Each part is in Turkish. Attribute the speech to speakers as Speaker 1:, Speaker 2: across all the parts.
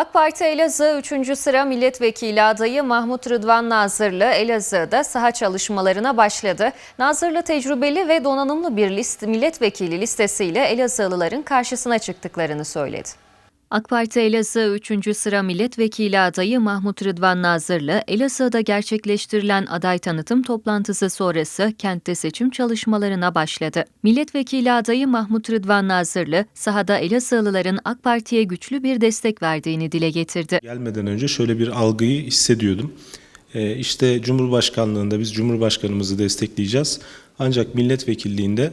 Speaker 1: AK Parti Elazığ 3. sıra milletvekili adayı Mahmut Rıdvan Nazırlı Elazığ'da saha çalışmalarına başladı. Nazırlı tecrübeli ve donanımlı bir list, milletvekili listesiyle Elazığlıların karşısına çıktıklarını söyledi. AK Parti Elazığ 3. sıra milletvekili adayı Mahmut Rıdvan Nazırlı, Elazığ'da gerçekleştirilen aday tanıtım toplantısı sonrası kentte seçim çalışmalarına başladı. Milletvekili adayı Mahmut Rıdvan Nazırlı, sahada Elazığlıların AK Parti'ye güçlü bir destek verdiğini dile getirdi.
Speaker 2: Gelmeden önce şöyle bir algıyı hissediyordum. Ee, işte Cumhurbaşkanlığında biz Cumhurbaşkanımızı destekleyeceğiz. Ancak milletvekilliğinde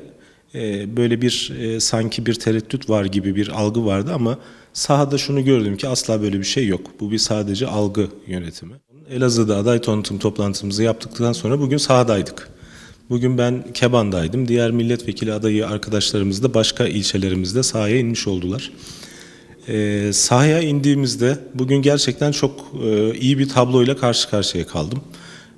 Speaker 2: böyle bir e, sanki bir tereddüt var gibi bir algı vardı ama sahada şunu gördüm ki asla böyle bir şey yok. Bu bir sadece algı yönetimi. Elazığ'da aday tanıtım toplantımızı yaptıktan sonra bugün sahadaydık. Bugün ben Keban'daydım. Diğer milletvekili adayı arkadaşlarımız da başka ilçelerimizde sahaya inmiş oldular. Ee, sahaya indiğimizde bugün gerçekten çok e, iyi bir tabloyla karşı karşıya kaldım.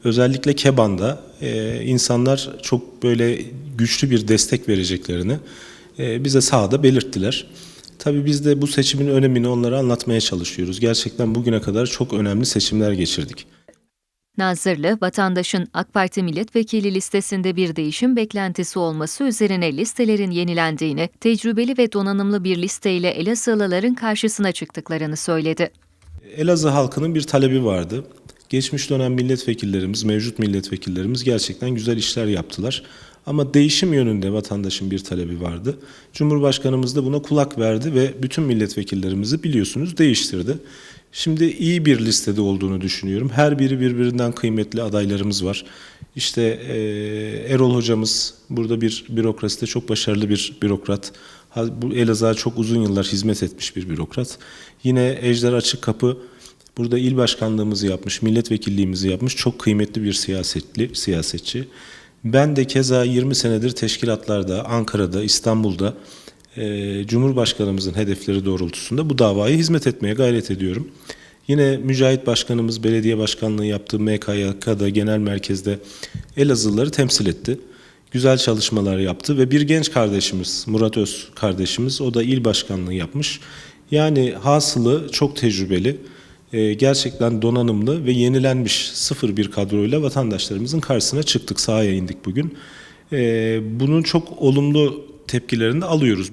Speaker 2: Özellikle Keban'da e, insanlar çok böyle güçlü bir destek vereceklerini e, bize sahada belirttiler. Tabii biz de bu seçimin önemini onlara anlatmaya çalışıyoruz. Gerçekten bugüne kadar çok önemli seçimler geçirdik.
Speaker 1: Nazırlı, vatandaşın AK Parti milletvekili listesinde bir değişim beklentisi olması üzerine listelerin yenilendiğini, tecrübeli ve donanımlı bir listeyle Elazığlıların karşısına çıktıklarını söyledi.
Speaker 2: Elazığ halkının bir talebi vardı. Geçmiş dönem milletvekillerimiz, mevcut milletvekillerimiz gerçekten güzel işler yaptılar. Ama değişim yönünde vatandaşın bir talebi vardı. Cumhurbaşkanımız da buna kulak verdi ve bütün milletvekillerimizi biliyorsunuz değiştirdi. Şimdi iyi bir listede olduğunu düşünüyorum. Her biri birbirinden kıymetli adaylarımız var. İşte eee, Erol hocamız burada bir bürokraside çok başarılı bir bürokrat. Bu Elazığ'a çok uzun yıllar hizmet etmiş bir bürokrat. Yine Ejder Açıkkapı Burada il başkanlığımızı yapmış, milletvekilliğimizi yapmış çok kıymetli bir siyasetli, siyasetçi. Ben de keza 20 senedir teşkilatlarda, Ankara'da, İstanbul'da e, Cumhurbaşkanımızın hedefleri doğrultusunda bu davaya hizmet etmeye gayret ediyorum. Yine Mücahit Başkanımız belediye başkanlığı yaptığı MKYK'da genel merkezde Elazığlıları temsil etti. Güzel çalışmalar yaptı ve bir genç kardeşimiz Murat Öz kardeşimiz o da il başkanlığı yapmış. Yani hasılı çok tecrübeli, gerçekten donanımlı ve yenilenmiş sıfır bir kadroyla vatandaşlarımızın karşısına çıktık, sahaya indik bugün. E, Bunun çok olumlu tepkilerini alıyoruz.